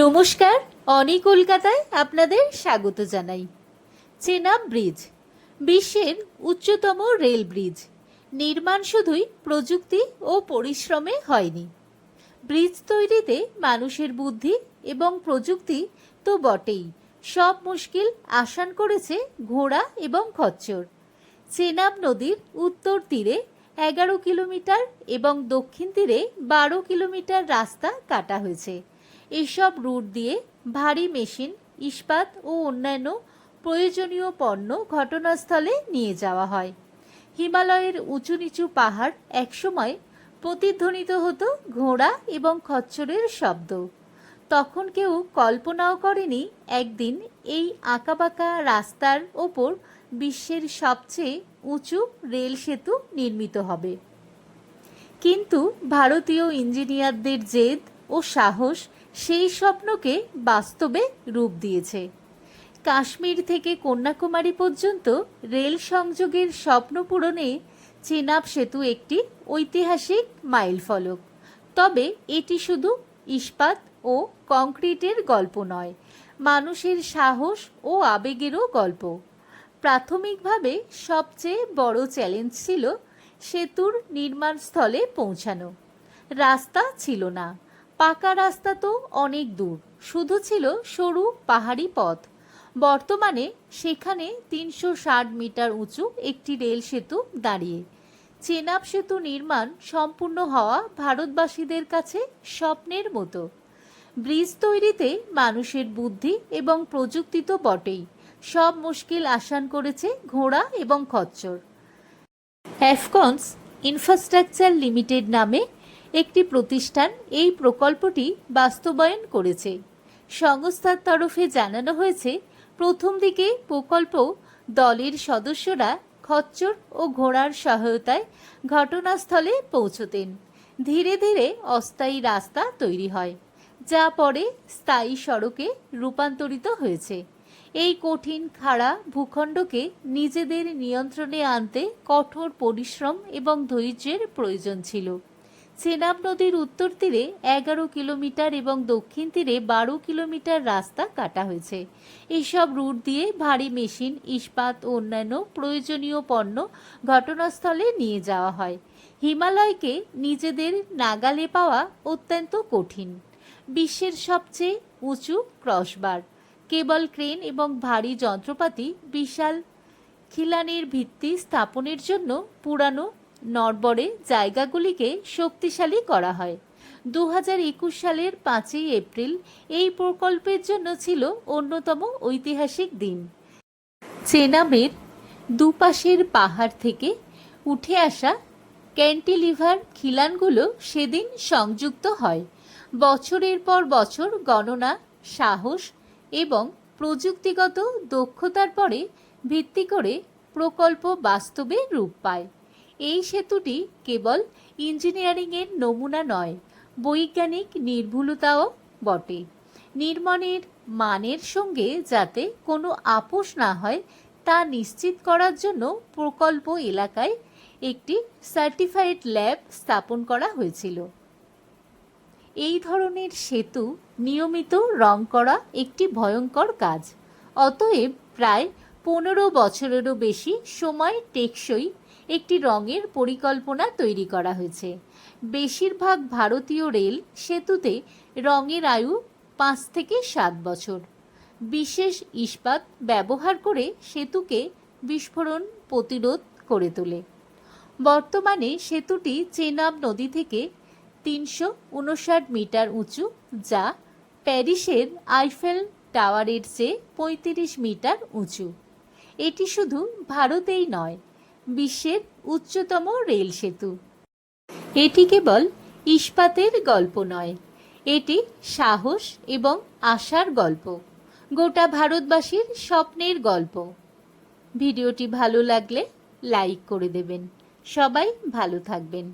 নমস্কার, অনি কলকাতায় আপনাদের স্বাগত জানাই। চেনাব ব্রিজ, বিশ্বের উচ্চতম রেল ব্রিজ। নির্মাণ শুধুই প্রযুক্তি ও পরিশ্রমে হয়নি। ব্রিজ তৈরিতে মানুষের বুদ্ধি এবং প্রযুক্তি তো বটেই। সব মুশকিল আসান করেছে ঘোড়া এবং খচ্চর। চেনাব নদীর উত্তর তীরে এগারো কিলোমিটার এবং দক্ষিণ তীরে বারো কিলোমিটার রাস্তা কাটা হয়েছে। এসব রুট দিয়ে ভারী মেশিন, ইস্পাত ও অন্যান্য প্রয়োজনীয় পণ্য ঘটনাস্থলে নিয়ে যাওয়া হয়। হিমালয়ের উঁচু নিচু পাহাড় একসময় প্রতিধ্বনিত হতো ঘোড়া এবং খচ্চরের শব্দ। তখন কেউ কল্পনাও করেনি একদিন এই আঁকাবাঁকা রাস্তার ওপর বিশ্বের সবচেয়ে উঁচু রেল সেতু নির্মিত হবে। কিন্তু ভারতীয় ইঞ্জিনিয়ারদের জেদ ও সাহস সেই স্বপ্নকে বাস্তবে রূপ দিয়েছে। কাশ্মীর থেকে কন্যাকুমারী পর্যন্ত রেল সংযোগের স্বপ্ন পূরণে চেনাব সেতু একটি ঐতিহাসিক মাইলফলক তবে এটি শুধু ইস্পাত ও কংক্রিটের গল্প নয়, মানুষের সাহস ও আবেগেরও গল্প। প্রাথমিকভাবে সবচেয়ে বড় চ্যালেঞ্জ ছিল সেতুর নির্মাণস্থলে পৌঁছানো। রাস্তা ছিল না পাকা রাস্তা তো অনেক দূর। শুধু ছিল সরু পাহাড়ি পথ। বর্তমানে সেখানে তিনশো ষাট মিটার উঁচু একটি রেল সেতু দাঁড়িয়ে। চেনাব সেতু নির্মাণ সম্পূর্ণ হওয়া ভারতবাসীদের কাছে স্বপ্নের মতো। ব্রিজ তৈরিতে মানুষের বুদ্ধি এবং প্রযুক্তি তো বটেই। সব মুশকিল আসান করেছে ঘোড়া এবং খচ্চর। অ্যাফকনস ইনফ্রাস্ট্রাকচার লিমিটেড নামে একটি প্রতিষ্ঠান এই প্রকল্পটি বাস্তবায়ন করেছে। সংস্থার তরফে জানানো হয়েছে, প্রথম দিকে প্রকল্প দলের সদস্যরা খচ্চর ও ঘোড়ার সহায়তায় ঘটনাস্থলে পৌঁছতেন। ধীরে ধীরে অস্থায়ী রাস্তা তৈরি হয়, যা পরে স্থায়ী সড়কে রূপান্তরিত হয়েছে। এই কঠিন খাড়া ভূখণ্ডকে নিজেদের নিয়ন্ত্রণে আনতে কঠোর পরিশ্রম এবং ধৈর্যের প্রয়োজন ছিল। চেনাব নদীর উত্তর তীরে এগারো কিলোমিটার এবং দক্ষিণ তীরে বারো কিলোমিটার রাস্তা কাটা হয়েছে। এইসব রুট দিয়ে ভারী মেশিন, ইস্পাত ও অন্যান্য প্রয়োজনীয় পণ্য ঘটনাস্থলে নিয়ে যাওয়া হয়। হিমালয়কে নিজেদের নাগালে পাওয়া অত্যন্ত কঠিন। বিশ্বের সবচেয়ে উঁচু ক্রসবার। কেবল ক্রেন এবং ভারী যন্ত্রপাতি বিশাল খিলানের ভিত্তি স্থাপনের জন্য পুরানো নড়বড়ে জায়গাগুলিকে শক্তিশালী করা হয়। দু হাজার একুশ সালের পাঁচই এপ্রিল এই প্রকল্পের জন্য ছিল অন্যতম ঐতিহাসিক দিন। চেনাবের দুপাশের পাহাড় থেকে উঠে আসা ক্যান্টিলিভার খিলানগুলো সেদিন সংযুক্ত হয়। বছরের পর বছর গণনা, সাহস এবং প্রযুক্তিগত দক্ষতার পরে ভিত্তি করে প্রকল্প বাস্তবে রূপ পায়। এই সেতুটি কেবল ইঞ্জিনিয়ারিংয়ের নমুনা নয়, বৈজ্ঞানিক নির্ভুলতাও বটে। নির্মাণের মানের সঙ্গে যাতে কোনো আপোষ না হয়, তা নিশ্চিত করার জন্য প্রকল্প এলাকায় একটি সার্টিফাইড ল্যাব স্থাপন করা হয়েছিল। এই ধরনের সেতু নিয়মিত রং করা একটি ভয়ঙ্কর কাজ। অতএব প্রায় পনেরো বছরেরও বেশি সময় টেকসই একটি রঙের পরিকল্পনা তৈরি করা হয়েছে। বেশিরভাগ ভারতীয় রেল সেতুতে রঙের আয়ু পাঁচ থেকে সাত বছর। বিশেষ ইস্পাত ব্যবহার করে সেতুকে বিস্ফোরণ প্রতিরোধ করে তোলে। বর্তমানে সেতুটি চেনাব নদী থেকে তিনশো উনষাট মিটার উঁচু, যা প্যারিসের আইফেল টাওয়ারের চেয়ে পঁয়ত্রিশ মিটার উঁচু। এটি শুধু ভারতেই নয় বিশ্বের উচ্চতম রেল সেতু। এটি কেবল ইস্পাতের গল্প নয়, এটি সাহস এবং আশার গল্প, গোটা ভারতবাসীর স্বপ্নের গল্প। ভিডিওটি ভালো লাগলে লাইক করে দেবেন। সবাই ভালো থাকবেন।